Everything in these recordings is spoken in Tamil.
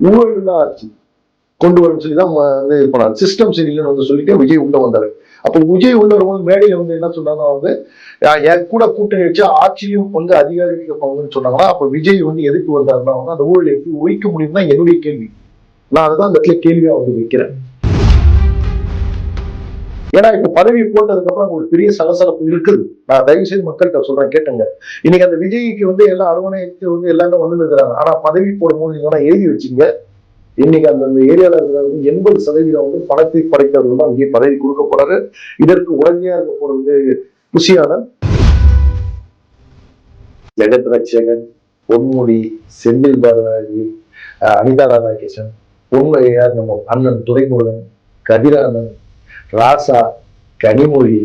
ஊழல் ஆட்சி கொண்டு வரும் சொல்லி தான் வந்து இது பண்ணாரு. சிஸ்டம் சரியில்லைன்னு வந்து சொல்லிட்டு விஜய் உள்ள வந்தாரு. அப்போ விஜய் உள்ள வரும்போது மேடையில வந்து என்ன சொன்னாங்கன்னா வந்து என் கூட கூட்டணி வச்சு ஆட்சியும் வந்து அதிகாரிக்க பங்குன்னு சொன்னாங்கன்னா அப்ப விஜய் வந்து எதுக்கு வந்தாருன்னா வந்து அந்த ஊழலை எப்படி ஒழிக்க முடியும்னா என்னுடைய கேள்வி. நான் அதுதான் அந்த இடத்துல கேள்வியா வந்து வைக்கிறேன். ஏன்னா இப்ப பதவி போட்டதுக்கு அப்புறம் ஒரு பெரிய சலசலப்பு இருக்குது. நான் தயவு செய்து மக்கள்கிட்ட சொல்றேன் கேட்டுங்க. இன்னைக்கு அந்த விஜய்க்கு வந்து எல்லா அரவணைக்கு வந்து எல்லாமே வந்து இருக்கிறாங்க ஆனா பதவி போடும்போது நீங்க எழுதி வச்சீங்க. இன்னைக்கு அந்த ஏரியால இருக்கிறவங்க எண்பது சதவீதம் வந்து பணத்தை படைத்தவர்கள் தான் இங்கே பதவி கொடுக்க போறாரு. இதற்கு உடனடியா இருக்க போறது குஷியானன் ஜெகத் ரட்சகன் பொன்முடி செந்தில் பாரதி அனிதா ராதாகிருஷ்ணன் பொன்மையார் நம்ம அண்ணன் துரைமுருகன் கதிரானன் ராசா கனிமொழி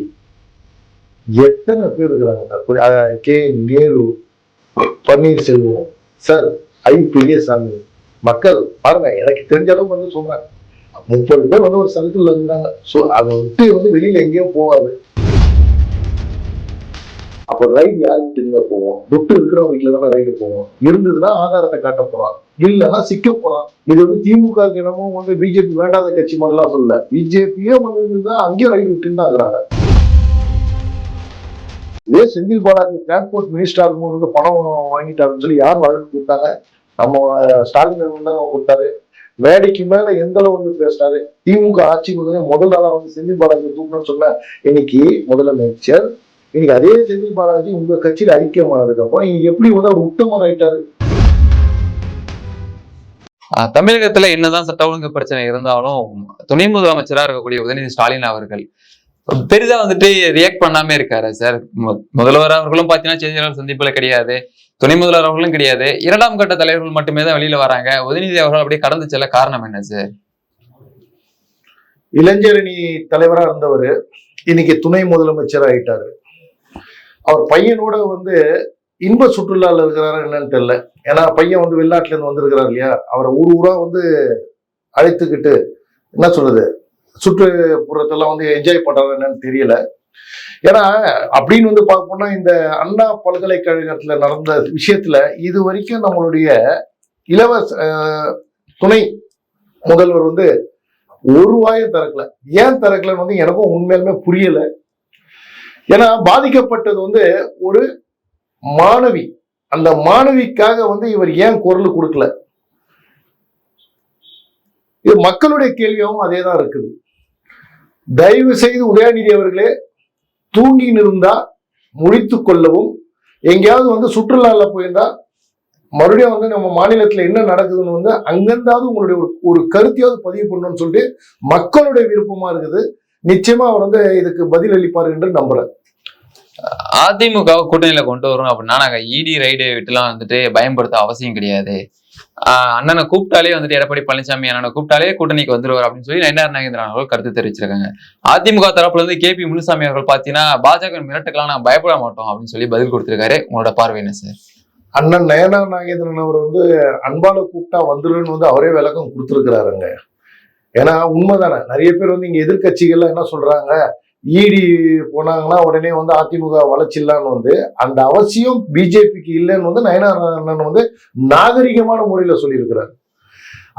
எத்தனை பேர் இருக்கிறாங்க K Nehru Panneerselvam sir I. Periyasamy. மக்கள் பாருங்க எனக்கு தெரிஞ்ச அளவுக்கு வந்து சொல்றேன் முப்பது பேர் வந்து ஒரு சர்க்கிள் இருந்தாங்க. ஸோ அதை விட்டு வந்து வெளியில எங்கேயும் போகாது அப்போ ரைடு யாருக்கு போவோம்? துட்டு இருக்கிறவங்க வீட்டில் தானே ரைடு போவோம். இருந்ததுன்னா ஆதாரத்தை காட்ட போறான் இல்லைன்னா சிக்க போறான். இது வந்து திமுக இடமும் வந்து பிஜேபி வேண்டாத கட்சி மாதிரிலாம் சொல்லல. பிஜேபியே வந்து இருந்தா அங்கேயும் ரயில் விட்டுன்னு இதே செந்தில் பாலாஜி டிரான்ஸ்போர்ட் மினிஸ்டர் பணம் வாங்கிட்டாருன்னு சொல்லி யார் வழக்கு கொடுத்தாங்க நம்ம ஸ்டாலின் தான் கொடுத்தாரு மேடைக்கு மேல எந்த அளவு வந்து பேசினாரு திமுக ஆட்சி முதல்ல முதல் நாளா வந்து செந்தில் பாலாஜி தூக்கணும்னு சொன்ன இன்னைக்கு முதலமைச்சர் இன்னைக்கு அதே செந்தில் பாலாஜி உங்க கட்சியில ஐக்கியமானதுக்கு அப்புறம் எப்படி வந்து அவர் உத்தமர் ஆயிட்டாரு தமிழகத்துல என்னதான் சட்ட ஒழுங்கு பிரச்சனை இருந்தாலும் துணை முதலமைச்சரா இருக்கக்கூடிய உதயநிதி ஸ்டாலின் அவர்கள் பெரிதா வந்துட்டு ரியாக்ட் பண்ணாம இருக்காரு சார் மு- முதல்வர் அவர்களும் பாத்தீங்கன்னா செய்தியாளர் சந்திப்புல கிடையாது துணை முதல்வர் அவர்களும் கிடையாது. இரண்டாம் கட்ட தலைவர்கள் மட்டுமே தான் வெளியில வராங்க. உதயநிதி அவர்கள் அப்படியே கடந்து செல்ல காரணம் என்ன சார் இளைஞரணி தலைவரா இருந்தவர் இன்னைக்கு துணை முதலமைச்சர் ஆயிட்டாரு. அவர் பையனோட வந்து இன்ப சுற்றுலாவில் இருக்கிறாரா என்னன்னு தெரில ஏன்னா பையன் வந்து வெளிநாட்டிலேருந்து வந்திருக்கிறார் இல்லையா? அவரை ஊர் ஊராக வந்து அழைத்துக்கிட்டு என்ன சொல்றது சுற்றுப்புறத்தெல்லாம் வந்து என்ஜாய் பண்ணுறாரு என்னன்னு தெரியல. ஏன்னா அப்படின்னு வந்து பார்ப்போம்னா இந்த அண்ணா பல்கலைக்கழகத்துல நடந்த விஷயத்துல இது வரைக்கும் நம்மளுடைய இலவச துணை முதல்வர் வந்து ஒரு வாயம் திறக்கல. ஏன் திறக்கலன்னு வந்து எனக்கும் உண்மையிலுமே புரியல. ஏன்னா பாதிக்கப்பட்டது வந்து ஒரு மாணவி அந்த மாணவிக்காக வந்து இவர் ஏன் குரல் கொடுக்கல? இது மக்களுடைய கேள்வியாகவும் அதே தான் இருக்குது. தயவு செய்து உதயநிதி அவர்களே தூங்கி இருந்தா முடித்து கொள்ளவும் எங்கேயாவது வந்து சுற்றுலால போயிருந்தா மறுபடியும் வந்து நம்ம மாநிலத்துல என்ன நடக்குதுன்னு வந்து அங்கிருந்தாவது உங்களுடைய ஒரு ஒரு கருத்தையாவது பதிவு பண்ணணும்னு சொல்லிட்டு மக்களுடைய விருப்பமா இருக்குது. நிச்சயமா அவர் வந்து இதுக்கு பதில் அளிப்பார் என்று நம்புகிறேன் அதிமுக கூட்டணியில கொண்டு வரணும் அப்படின்னா நாங்க இடி ரைடு விட்டுலாம் வந்துட்டு பயன்படுத்த அவசியம் கிடையாது. ஆஹ் அண்ணனை கூப்பிட்டாலே வந்துட்டு எடப்பாடி பழனிசாமி அண்ணனை கூப்பிட்டாலே கூட்டணிக்கு வந்துருவார் அப்படின்னு சொல்லி நயனார் நாகேந்திரன் அவர்கள் கருத்து தெரிவிச்சிருக்காங்க. அதிமுக தரப்புல இருந்து கே பி முனுசாமி அவர்கள் பாத்தீங்கன்னா பாஜக மிரட்டுக்கெல்லாம் நாங்க பயப்பட மாட்டோம் அப்படின்னு சொல்லி பதில் கொடுத்திருக்காரு. உங்களோட பார்வை என்ன சார்? அண்ணன் நயனா நாகேந்திரன் அவர் வந்து அன்பால கூப்பிட்டா வந்துருன்னு வந்து அவரே விளக்கம் கொடுத்துருக்கிறாருங்க. ஏன்னா உண்மைதானே? நிறைய பேர் வந்து இங்க எதிர்கட்சிகள்லாம் என்ன சொல்றாங்க? ஈடி போனாங்கன்னா உடனே வந்து அதிமுக வளர்ச்சிலான்னு வந்து அந்த அவசியம் பிஜேபிக்கு இல்லைன்னு வந்து நயனார் அண்ணன் வந்து நாகரிகமான முறையில சொல்லியிருக்கிறார்.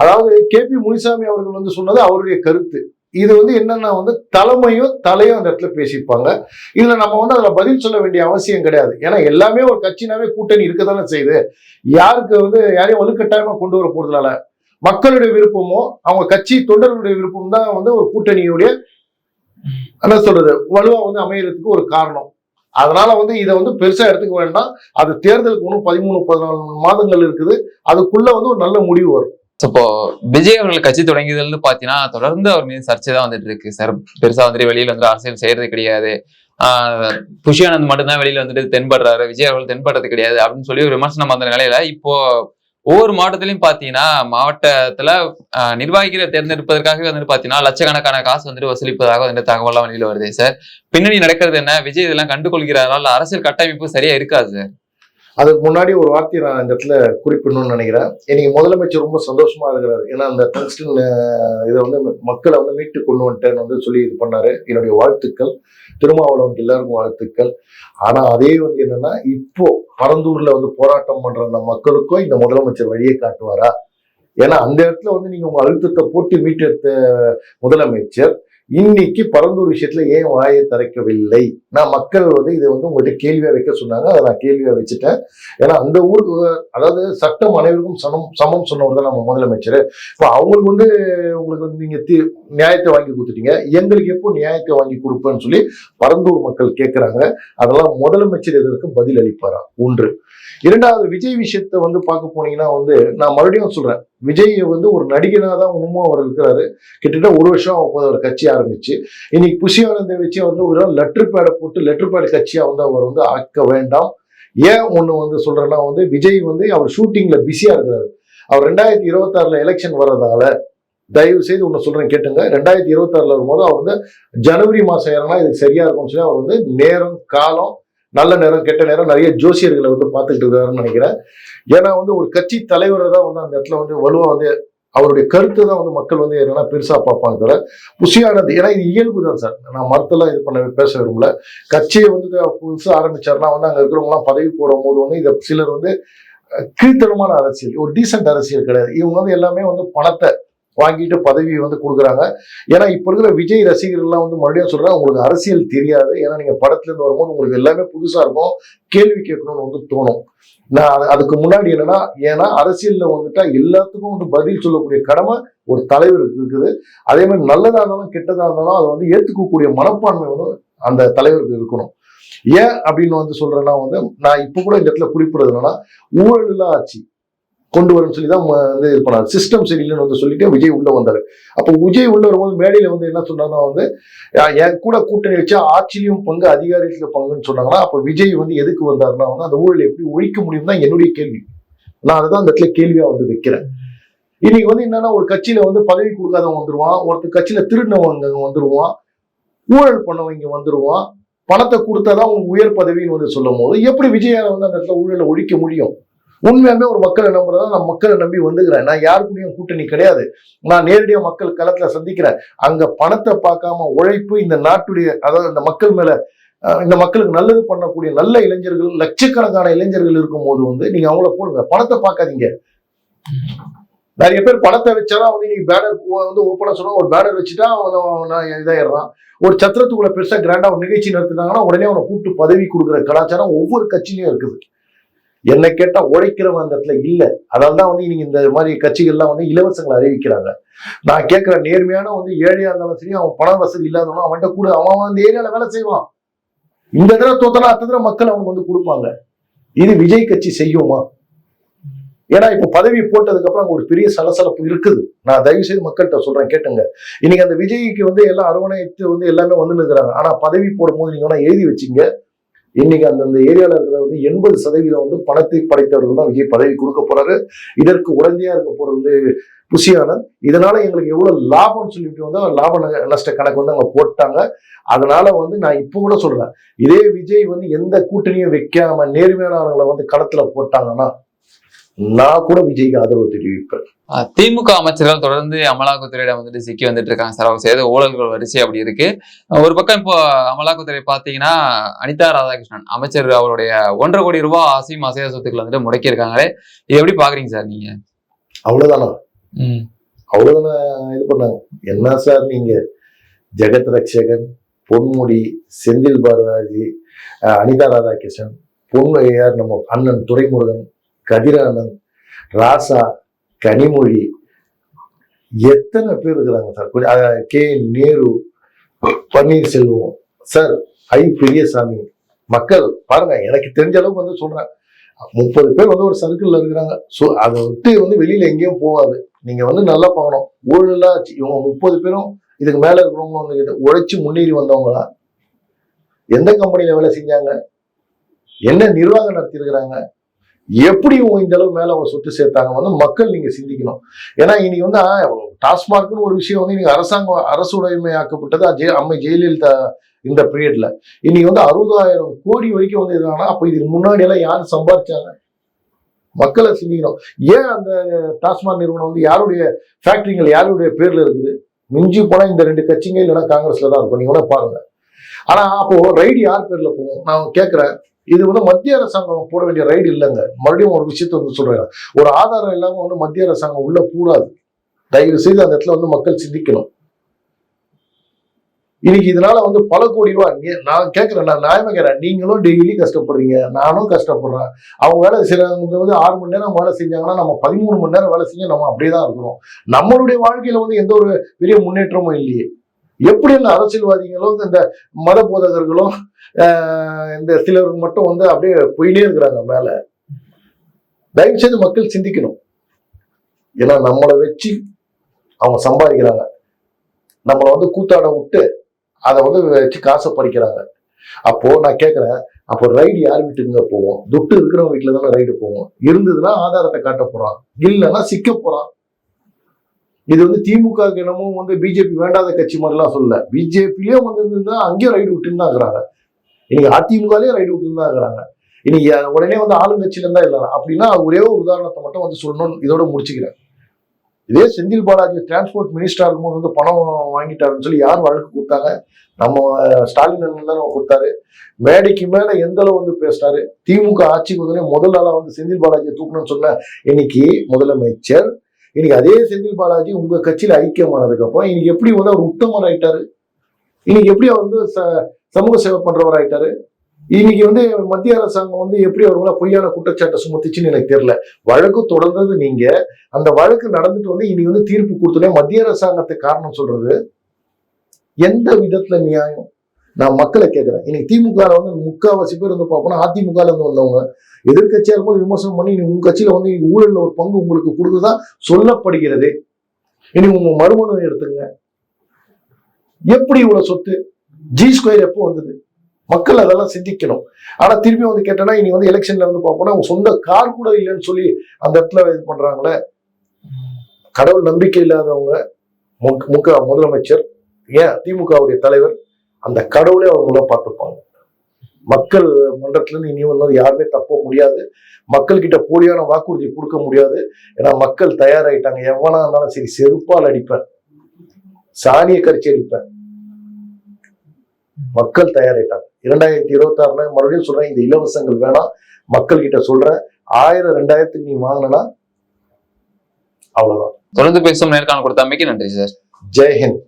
அதாவது கே பி முனிசாமி அவர்கள் வந்து சொன்னது அவருடைய கருத்து. இது வந்து என்னன்னா வந்து தலைமையும் தலையும் அந்த இடத்துல பேசிப்பாங்க. இதுல நம்ம வந்து அதுல பதில் சொல்ல வேண்டிய அவசியம் கிடையாது. ஏன்னா எல்லாமே ஒரு கட்சினாவே கூட்டணி இருக்கதானே செய்யுது. யாருக்கு வந்து யாரையும் வலுக்கட்டாயமா கொண்டு வர போறதுனால மக்களுடைய விருப்பமோ அவங்க கட்சி தொண்டர்களுடைய விருப்பம் தான் வந்து ஒரு கூட்டணியுடைய என்ன சொல்றது? வலுவா வந்து அமையறதுக்கு ஒரு காரணம். அதனால வந்து இதை வந்து பெருசா எடுத்துக்க வேண்டாம். அது தேர்தலுக்கு இன்னும் பதிமூணு பதினாலு மாதங்கள் இருக்குது. அதுக்குள்ள வந்து ஒரு நல்ல முடிவு வரும். இப்போ விஜய் அவர்கள் கட்சி தொடங்கியதுல இருந்து பாத்தீங்கன்னா தொடர்ந்து அவர் மீது சர்ச்சை தான் வந்துட்டு இருக்கு. சார் பெருசா வந்துட்டு வெளியில வந்து அரசியல் செய்யறது கிடையாது. ஆஹ் புஷி ஆனந்த் மட்டும்தான் வெளியில வந்துட்டு தென்படுறாரு. விஜய் அவர்கள் தென்படுறது கிடையாது அப்படின்னு சொல்லி ஒரு விமர்சனம் வந்த நிலையில இப்போ ஒவ்வொரு மாவட்டத்திலையும் பாத்தீங்கன்னா மாவட்டத்துல ஆஹ் நிர்வாகிகளை தேர்ந்தெடுப்பதற்காக வந்துட்டு பாத்தீங்கன்னா லட்சக்கணக்கான காசு வந்துட்டு வசூலிப்பதாக வந்துட்டு தகவலாம் வெளியில வருது சார். பின்னணி நடக்கிறது என்ன? விஜய் இதெல்லாம் கண்டுகொள்கிறாரா? இல்ல அரசியல் கட்டமைப்பு சரியா இருக்காது சார்? அதுக்கு முன்னாடி ஒரு வார்த்தையை நான் இந்த இடத்துல குறிப்பிடணும்னு நினைக்கிறேன். இன்னைக்கு முதலமைச்சர் ரொம்ப சந்தோஷமா இருக்கிறாரு. ஏன்னா அந்த டங்ஸ்டன் இதை வந்து மக்களை வந்து மீட்டு கொண்டு வந்துட்டேன்னு வந்து சொல்லி இது பண்ணாரு. என்னுடைய வாழ்த்துக்கள். திருமாவளவனுக்கு எல்லாருக்கும் வாழ்த்துக்கள். ஆனா அதே வந்து என்னன்னா இப்போ பரந்தூர்ல வந்து போராட்டம் பண்ற அந்த மக்களுக்கும் இந்த முதலமைச்சர் வழியை காட்டுவாரா? ஏன்னா அந்த இடத்துல வந்து நீங்க உங்க அழுத்தத்தை போட்டு மீட்டெடுத்த முதலமைச்சர் இன்னைக்கு பரந்தூர் விஷயத்துல ஏன் வாயை திறக்கவில்லை? நான் மக்கள் வந்து இதை வந்து உங்கள்கிட்ட கேள்வியா வைக்க சொன்னாங்க. அதை நான் கேள்வியா வச்சுட்டேன். ஏன்னா அந்த ஊருக்கு அதாவது சட்டம் அனைவருக்கும் சமம் சமம் சொன்னவர் தான் நம்ம முதலமைச்சர். இப்போ அவங்களுக்கு வந்து உங்களுக்கு வந்து நீங்க தீ நியாயத்தை வாங்கி கொடுத்துட்டீங்க. எங்களுக்கு எப்போ நியாயத்தை வாங்கி கொடுப்பேன்னு சொல்லி பரந்தூர் மக்கள் கேட்குறாங்க அதெல்லாம் முதலமைச்சர் இதற்கு பதில் அளிப்பாரா ஒன்று. இரண்டாவது விஜய் விஷயத்தை வந்து பார்க்க போனீங்கன்னா வந்து நான் மறுபடியும் சொல்றேன். விஜய் வந்து ஒரு நடிகனாக தான் இன்னமும் அவர் இருக்கிறாரு. கிட்டத்தட்ட ஒரு வருஷம் அப்போது அவர் கட்சி ஆரம்பிச்சு. இன்னைக்கு புஷி ஆனந்தை வச்சு வந்து ஒரு லெட்டர் பேடை போட்டு லெட்டர் பேட் கட்சியாக வந்து அவர் வந்து ஆக்க வேண்டாம். ஏன் ஒன்று வந்து சொல்கிறேன்னா வந்து விஜய் வந்து அவர் ஷூட்டிங்கில் பிஸியாக இருக்கிறாரு. அவர் ரெண்டாயிரத்தி இருபத்தாறுல எலெக்ஷன் வர்றதால தயவு செய்து ஒன்று சொல்கிறேன் கேட்டுங்க. ரெண்டாயிரத்தி இருபத்தாறுல வரும்போது அவர் வந்து ஜனவரி மாதம் ஏறனா இது சரியாக இருக்கும்னு சொல்லி அவர் வந்து நேரம் காலம் நல்ல நேரம் கெட்ட நேரம் நிறைய ஜோசியர்களை வந்து பார்த்துக்கிட்டு இருக்காருன்னு நினைக்கிறேன். ஏன்னா வந்து ஒரு கட்சி தலைவரை தான் வந்து அந்த இடத்துல வந்து வலுவா வந்து அவருடைய கருத்து தான் வந்து மக்கள் வந்து என்னன்னா பெருசா பார்ப்பாங்க தவிர புஷியானது ஏன்னா இது இயல்பு தான் சார். நான் மறுத்தெல்லாம் இது பண்ண பேச விரும்பல. கட்சியை வந்து புதுசாக ஆரம்பிச்சாருன்னா வந்து அங்கே இருக்கிறவங்கலாம் பதவி போடும் போது வந்து இதை சிலர் வந்து கீழ்த்தனமான அரசியல் ஒரு டீசென்ட் அரசியல் கிடையாது. இவங்க வந்து எல்லாமே வந்து பணத்தை வாங்கிட்டு பதவியை வந்து கொடுக்குறாங்க. ஏன்னா இப்போ இருக்கிற விஜய் ரசிகர்கள்லாம் வந்து மறுபடியும் சொல்கிறாங்க உங்களுக்கு அரசியல் தெரியாது. ஏன்னா நீங்கள் படத்துலேருந்து வரும்போது உங்களுக்கு எல்லாமே புதுசாக இருக்கும் கேள்வி கேட்கணும்னு வந்து தோணும். நான் அது- அதுக்கு முன்னாடி என்னன்னா ஏன்னா அரசியலில் வந்துட்டா எல்லாத்துக்கும் வந்து பதில் சொல்லக்கூடிய கடமை ஒரு தலைவருக்கு இருக்குது. அதே மாதிரி நல்லதாக இருந்தாலும் கெட்டதாக இருந்தாலும் அதை வந்து ஏற்றுக்கக்கூடிய மனப்பான்மை வந்து அந்த தலைவருக்கு இருக்கணும். ஏன் அப்படின்னு வந்து சொல்றேன்னா வந்து நான் இப்போ கூட இந்த இடத்துல குறிப்பிடுறது என்னன்னா ஊழல் ஆட்சி. கொண்டு வரும்னு சொல்லி தான் வந்து இது பண்ணார். சிஸ்டம் சரியில்லைன்னு வந்து சொல்லிட்டு விஜய் உள்ள வந்தார். அப்போ விஜய் உள்ள வரும்போது மேடையில வந்து என்ன சொன்னாருன்னா வந்து என் கூட கூட்டணி வச்சா ஆட்சியிலும் பங்கு அதிகாரத்தில் பங்குன்னு சொன்னாங்கன்னா அப்போ விஜய் வந்து எதுக்கு வந்தாருன்னா வந்து அந்த ஊழலை எப்படி ஒழிக்க முடியும் தான் என்னுடைய கேள்வி. நான் அதுதான் அந்த இடத்துல கேள்வியா வந்து வைக்கிறேன். இன்னைக்கு வந்து என்னன்னா ஒரு கட்சியில வந்து பதவி கொடுக்காதவன் வந்துருவான் ஒருத்தர் கட்சியில திருடினவங்க வந்துருவான் ஊழல் பண்ணவங்க வந்துருவான் பணத்தை கொடுத்தாதான் உங்க உயர் பதவின்னு வந்து சொல்லும் போது எப்படி விஜயால வந்து அந்த இடத்துல ஊழலை ஒழிக்க முடியும்? உண்மையாலுமே ஒரு மக்களை நம்புறதா நான் மக்களை நம்பி வந்துக்கிறேன். நான் யாருக்குமே கூட்டணி கிடையாது. நான் நேரடியாக மக்கள் களத்துல சந்திக்கிறேன். அங்க பணத்தை பார்க்காம உழைப்பு இந்த நாட்டுடைய அதாவது இந்த மக்கள் மேல இந்த மக்களுக்கு நல்லது பண்ணக்கூடிய நல்ல இளைஞர்கள் லட்சக்கணக்கான இளைஞர்கள் இருக்கும் போது வந்து நீங்க அவங்கள போடுங்க. பணத்தை பார்க்காதீங்க. நிறைய பேர் பணத்தை வச்சாதான் வந்து நீங்க பேனர் வந்து ஓப்பனாக சொன்னா ஒரு பேனர் வச்சுட்டா அவன் அவன் இதாயிடுறான். ஒரு சத்திரத்துக்குள்ள பெருசா கிராண்டா ஒரு நிகழ்ச்சி நடத்துனாங்கன்னா உடனே அவனை கூப்பிட்டு பதவி கொடுக்குற கலாச்சாரம் ஒவ்வொரு கட்சியிலையும் இருக்குது. என்னை கேட்டா உழைக்கிறவன் அந்த இடத்துல இல்லை. அதனால தான் வந்து நீங்க இந்த மாதிரி கட்சிகள்லாம் வந்து இலவசங்களை அறிவிக்கிறாங்க. நான் கேட்கிற நேர்மையான வந்து ஏழையா இருந்தாலும் சரி அவன் பண வசதி இல்லாதவனும் அவன்கிட்ட கூட அவன் அந்த ஏரியால வேலை செய்வான். இந்த தடவை தோத்தனா அத்த தடவை மக்கள் அவனுக்கு வந்து கொடுப்பாங்க. இது விஜய் கட்சி செய்யுமா? ஏன்னா இப்ப பதவி போட்டதுக்கு அப்புறம் அங்க ஒரு பெரிய சலசலப்பு இருக்குது. நான் தயவு செய்து மக்கள்கிட்ட சொல்றேன் கேட்டுங்க. இன்னைக்கு அந்த விஜய்க்கு வந்து எல்லாம் அரவணைத்து வந்து எல்லாமே வந்து நிற்கிறாங்க. ஆனா பதவி போடும்போது நீங்க வேணா எழுதி வச்சீங்க. இன்னைக்கு அந்தந்த ஏரியாவில் இருக்கிற வந்து எண்பது சதவீதம் வந்து பணத்தை படைத்தவர்கள் தான் விஜய் பதவி கொடுக்க போறாரு. இதற்கு உடந்தையா இருக்க போறது வந்து புசியானந்த் இதனால எங்களுக்கு எவ்வளவு லாபம்னு சொல்லிட்டு வந்து லாப ந- நஷ்ட கணக்கு வந்து அவங்க போட்டாங்க. அதனால வந்து நான் இப்போ கூட சொல்றேன். இதே விஜய் வந்து எந்த கூட்டணியும் வைக்காம நேர்மையானவர்களை வந்து களத்துல போட்டாங்கன்னா நான் கூட விஜய்க்கு ஆதரவு தெரிவிப்பேன். திமுக அமைச்சர்கள் தொடர்ந்து அமலாக்கத்துறையிடம் வந்துட்டு சிக்கி வந்துட்டு இருக்காங்க சார். அவங்க செய்த ஊழல்கள் வரிசை அப்படி இருக்கு. ஒரு பக்கம் இப்போ அமலாக்கத்துறை பாத்தீங்கன்னா அனிதா ராதாகிருஷ்ணன் அமைச்சர் அவருடைய ஒன்றரை கோடி ரூபாய் அசையும் அசையா சொத்துக்கள் வந்துட்டு முடக்கியிருக்காங்களே. இது எப்படி பாக்குறீங்க சார் நீங்க? அவ்வளவுதானா? ம். அவ்வளவுதானே இது பண்ணாங்க. என்ன சார் நீங்க? ஜெகத் ரட்சகன் பொன்முடி செந்தில் பாரதி அஹ் அனிதா ராதாகிருஷ்ணன் பொண்ணு யார் நம்ம அண்ணன் துரைமுருகன் கதிரானந்த் ராசா கனிமொழி எத்தனை பேர் இருக்கிறாங்க சார்? கொஞ்சம் K. Nehru Panneerselvam. Sir I. Periyasamy. மக்கள் பாருங்க எனக்கு தெரிஞ்ச அளவுக்கு வந்து சொல்றேன். முப்பது பேர் வந்து ஒரு சர்க்கிள்ல இருக்கிறாங்க. ஸோ அதை விட்டு வந்து வெளியில எங்கேயும் போகாது. நீங்க வந்து நல்லா பார்க்கணும். ஊழலா இவங்க முப்பது பேரும் இதுக்கு மேல இருக்கிறவங்க வந்து உழைச்சி முன்னேறி வந்தவங்களா? எந்த கம்பெனியில வேலை செஞ்சாங்க? என்ன நிர்வாகம் நடத்தியிருக்கிறாங்க? எப்படி இந்த அளவு மேல அவங்க சொத்து சேர்த்தாங்க வந்து மக்கள் நீங்க சிந்திக்கணும். ஏன்னா இன்னைக்கு வந்து ஆ, டாஸ்மார்க்னு ஒரு விஷயம் வந்து நீங்க அரசாங்கம் அரசு உடைமையாக்கப்பட்டது ஜெய அம்மை ஜெயலலிதா இந்த பீரியட்ல இன்னைக்கு வந்து அறுபதாயிரம் கோடி வரைக்கும் வந்து இதுனா அப்போ இதுக்கு முன்னாடி எல்லாம் யார் சம்பாதிச்சாங்க? மக்களை சிந்திக்கணும். ஏன் அந்த டாஸ்மாக் நிறுவனம் வந்து யாருடைய ஃபேக்டரிகள் யாருடைய பேர்ல இருக்குது? மிஞ்சி போனா இந்த ரெண்டு கட்சிங்க இல்லைன்னா காங்கிரஸ்ல தான் இருக்கும். நீங்க கூட பாருங்க. ஆனா அப்போ ரைடு யார் பேர்ல போகும்? நான் கேட்கிறேன். இது வந்து மத்திய அரசாங்கம் போட வேண்டிய ரைடு இல்லைங்க. மறுபடியும் ஒரு விஷயத்த வந்து சொல்றேன். ஒரு ஆதாரம் இல்லாம வந்து மத்திய அரசாங்கம் உள்ள கூடாது. தயவு செய்து அந்த இடத்துல வந்து மக்கள் சிந்திக்கணும். இன்னைக்கு இதனால வந்து பல கோடி ரூபாய் நீ- நான் கேட்கிறேன் நான் நியாயமா கேட்கிறேன். நீங்களும் டெய்லி கஷ்டப்படுறீங்க. நானும் கஷ்டப்படுறேன். அவங்க வேலை செய்யறாங்க வந்து ஆறு மணி நேரம் வேலை செஞ்சாங்கன்னா நம்ம பதிமூணு மணி நேரம் வேலை செஞ்சு நம்ம அப்படியே தான் இருக்கிறோம். நம்மளுடைய வாழ்க்கையில வந்து எந்த ஒரு பெரிய முன்னேற்றமும் இல்லையே. எப்படி இந்த அரசியல்வாதிகளும் இந்த மத போதகர்களும் இந்த சிலவர்கள் மட்டும் வந்து அப்படியே போயிட்டே இருக்கிறாங்க மேல. தயவு செய்து மக்கள் சிந்திக்கணும். ஏன்னா நம்மளை வச்சு அவங்க சம்பாதிக்கிறாங்க. நம்மளை வந்து கூத்தாட விட்டு அதை வந்து வச்சு காசை பறிக்கிறாங்க. அப்போ நான் கேட்கறேன் அப்போ ரைடு யார் வீட்டுக்குங்க போவோம்? துட்டு இருக்கிறவங்க வீட்டுல தானே ரைடு போவோம்? இருந்ததுன்னா ஆதாரத்தை காட்ட போறான். இல்லைன்னா சிக்க போறான். இது வந்து திமுக என்னமும் வந்து பிஜேபி வேண்டாத கட்சி மாதிரிலாம் சொல்லல. பிஜேபிலேயே வந்து இருந்ததுன்னா அங்கேயும் ரைடு விட்டுன்னு தான் இருக்கிறாங்க இன்னைக்கு அதிமுகலேயும் ரைடு விட்டுன்னு தான் இருக்கிறாங்க இன்னைக்கு உடனே வந்து ஆளுங்கட்சியில இருந்தா இல்லை. அப்படின்னா ஒரே ஒரு உதாரணத்தை மட்டும் வந்து சொல்லணும்னு இதோட முடிச்சுக்கிறேன். இதே செந்தில் பாலாஜி டிரான்ஸ்போர்ட் மினிஸ்டர் இருக்கும்போது வந்து பணம் வாங்கிட்டாருன்னு சொல்லி யார் வழக்கு கொடுத்தாங்க? நம்ம ஸ்டாலின் அண்ணன் தான் கொடுத்தாரு. மேடைக்கு மேல எந்த அளவு வந்து பேசினாரு திமுக ஆட்சிக்கு வந்து முதல் நாளா வந்து செந்தில் பாலாஜியை தூக்கணும்னு சொன்ன இன்னைக்கு முதலமைச்சர் இன்னைக்கு அதே செந்தில் பாலாஜி உங்க கட்சியில ஐக்கியமானதுக்கு அப்புறம் இன்னைக்கு எப்படி வந்து அவர் உத்தமர் ஆயிட்டாரு? இன்னைக்கு எப்படி அவர் வந்து ச- சமூக சேவை பண்றவர் ஆயிட்டாரு? இன்னைக்கு வந்து மத்திய அரசாங்கம் வந்து எப்படி அவர்களா பொய்யான குற்றச்சாட்டை சுமத்துச்சுன்னு எனக்கு தெரியல. வழக்கு தொடர்ந்தது நீங்க. அந்த வழக்கு நடந்துட்டு வந்து இன்னைக்கு வந்து தீர்ப்பு கொடுத்தோடனே மத்திய அரசாங்கத்துக்கு காரணம் சொல்றது எந்த விதத்துல நியாயம்? நான் மக்களை கேட்குறேன் இன்னைக்கு திமுக வந்து முக்காவாசி பேர் வந்து பார்ப்போம்னா அதிமுக ல இருந்து வந்தவங்க. எதிர்க்கட்சியா இருக்கும்போது விமர்சனம் பண்ணி இன்னைக்கு உங்கள் கட்சியில் வந்து இன்னைக்கு ஒரு பங்கு உங்களுக்கு கொடுத்ததா சொல்லப்படுகிறது. இனி உங்க மறுமணம் எடுத்துங்க எப்படி இவ்வளவு சொத்து? ஜி ஸ்கொயர் எப்போ வந்தது? மக்கள் அதெல்லாம் சிந்திக்கணும். ஆனா திரும்பி வந்து கேட்டேன்னா இனி வந்து எலெக்ஷன்ல வந்து பார்ப்போம்னா உங்க சொந்த கார் கூட இல்லைன்னு சொல்லி அந்த இடத்துல இது பண்றாங்களே. கடவுள் நம்பிக்கை இல்லாதவங்க முக முக முதலமைச்சர் ஏன் திமுகவுடைய தலைவர் அந்த கடவுளே அவங்கள பார்த்துப்பாங்க. மக்கள் மன்றத்துல இருந்து இனி வந்து யாருமே தப்ப முடியாது. மக்கள் கிட்ட போலியான வாக்குறுதி கொடுக்க முடியாது. ஏன்னா மக்கள் தயாராயிட்டாங்க. எவனா இருந்தாலும் சரி செருப்பால் அடிப்பேன். சாணிய கரிச்சி அடிப்பேன். மக்கள் தயாராயிட்டாங்க. இரண்டாயிரத்தி இருபத்தி ஆறுல மறுபடியும் சொல்றேன் இந்த இலவசங்கள் வேணாம். மக்கள் கிட்ட சொல்றேன் ஆயிரம் ரெண்டாயிரத்துக்கு நீ வாங்கினா அவ்வளவுதான். தொடர்ந்து பேசும் நேர்காணல் கொடுத்தமைக்கு நன்றி சார். ஜெய்ஹிந்த்